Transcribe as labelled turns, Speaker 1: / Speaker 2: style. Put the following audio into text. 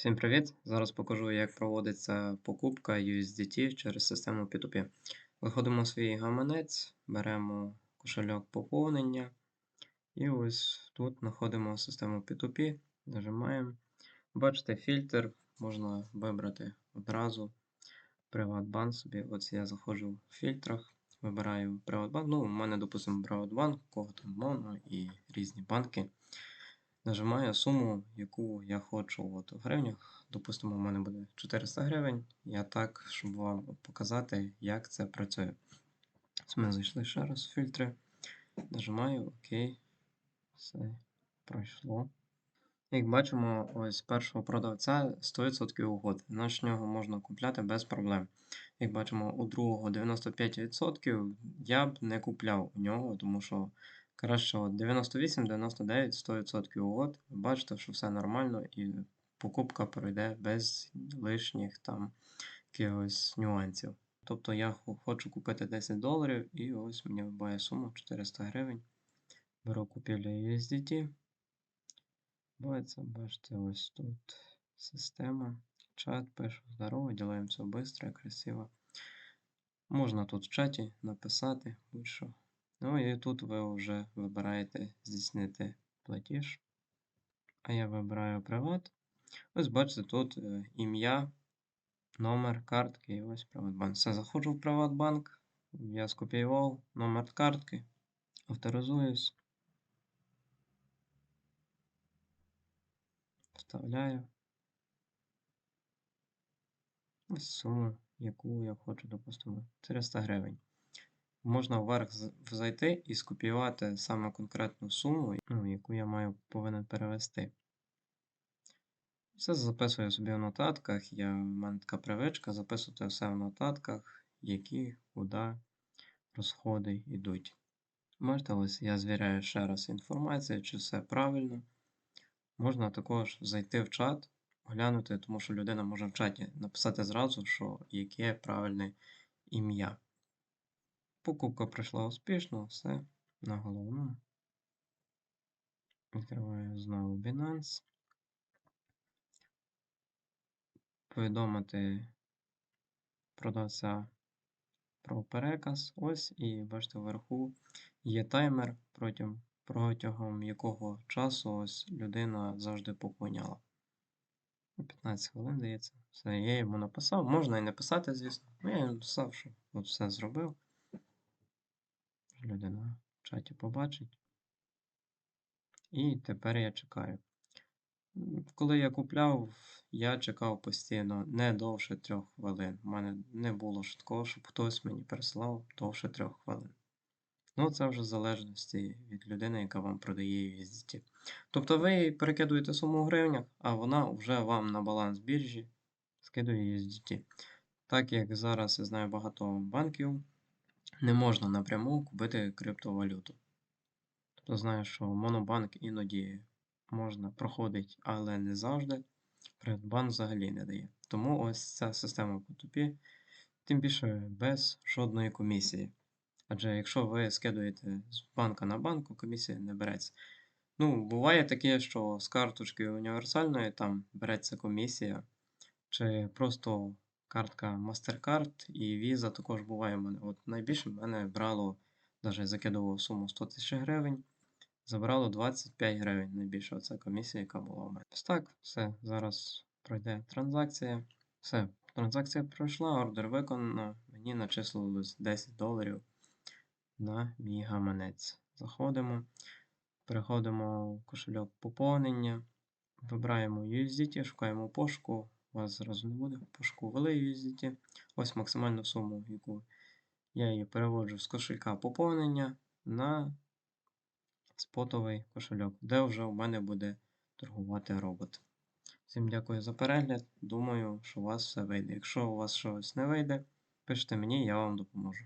Speaker 1: Всім привіт! Зараз покажу, як проводиться покупка USDT через систему P2P. Виходимо свій гаманець, беремо кошельок поповнення. І ось тут знаходимо систему P2P, нажимаємо. Бачите, фільтр можна вибрати одразу. Приватбанк собі. Ось я заходжу в фільтрах, вибираю Приватбанк. Ну, у мене, допустимо, Приватбанк, кого там Моно і різні банки. Нажимаю суму, яку я хочу от, в гривнях. Допустимо, у мене буде 400 гривень. Я так, щоб вам показати, як це працює. Ось Ми зайшли ще раз фільтри. Нажимаю ОК. Все пройшло. Як бачимо, ось першого продавця 100% угод. Наш нього можна купляти без проблем. Як бачимо, у другого 95% я б не купляв у нього, тому що краще 98, 99, 100% угод. Бачите, що все нормально і покупка пройде без лишніх там якихось нюансів. Тобто я хочу купити 10 доларів і ось мені вибиває сума 400 гривень. Беру купівлю USDT. Бачите, бачите, ось тут система. Чат, пишу здорово, ділаємо все швидко, красиво. Можна тут в чаті написати будь-що. Ну і тут ви вже вибираєте здійснити платіж. А я вибираю приват. Ось бачите, тут е, ім'я, номер картки і ось Приватбанк. Все, заходжу в Приватбанк. Я скопіював номер картки, авторизуюсь. Вставляю. Ось суму, яку я хочу, допустимо, 400 гривень. Можна вверх зайти і скопіювати саме конкретну суму, ну, яку я маю повинен перевести. Все записую собі в нотатках. Я, в мене така привичка записувати все в нотатках, які куди розходи йдуть. Можете ось я звіряю ще раз інформацію, чи все правильно. Можна також зайти в чат, оглянути, тому що людина може в чаті написати зразу, що яке правильне ім'я. Покупка пройшла успішно, все на головному. Відкриваю знову Binance. Повідомити продавця про переказ. Ось, і бачите, вверху є таймер, протягом, протягом якого часу ось людина завжди поповняла. 15 хвилин, здається. Все, я йому написав. Можна і не писати, звісно. Ну, я йому написав, що от все зробив. Людина в чаті побачить. І тепер я чекаю. Коли я купляв, я чекав постійно не довше трьох хвилин. У мене не було ж такого, щоб хтось мені прислав довше трьох хвилин. Ну, це вже в залежності від людини, яка вам продає USDT. Тобто ви перекидуєте суму в гривнях, а вона вже вам на баланс біржі скидує USDT. Так як зараз я знаю багато банків, не можна напряму купити криптовалюту. Тобто знаю, що Монобанк іноді можна проходить, але не завжди. Приватбанк взагалі не дає. Тому ось ця система P2P, тим більше без жодної комісії. Адже якщо ви скидуєте з банка на банку, комісія не береться. Ну, буває таке, що з карточки універсальної там береться комісія, чи просто картка MasterCard і Visa також буває в мене. От найбільше в мене брало, навіть закидував суму 100 тисяч гривень, забрало 25 гривень. Найбільша оця комісія, яка була у мене. Ось так, все, зараз пройде транзакція. Все, транзакція пройшла, ордер виконано, мені начислилось 10 доларів на мій гаманець. Заходимо, переходимо в кошельок поповнення, вибираємо USDT, шукаємо пошуку. У вас зразу не буде. Ввели USDT. Ось максимальну суму, яку я її переводжу з кошелька поповнення на спотовий кошельок, де вже у мене буде торгувати робот. Всім дякую за перегляд. Думаю, що у вас все вийде. Якщо у вас щось не вийде, пишіть мені, я вам допоможу.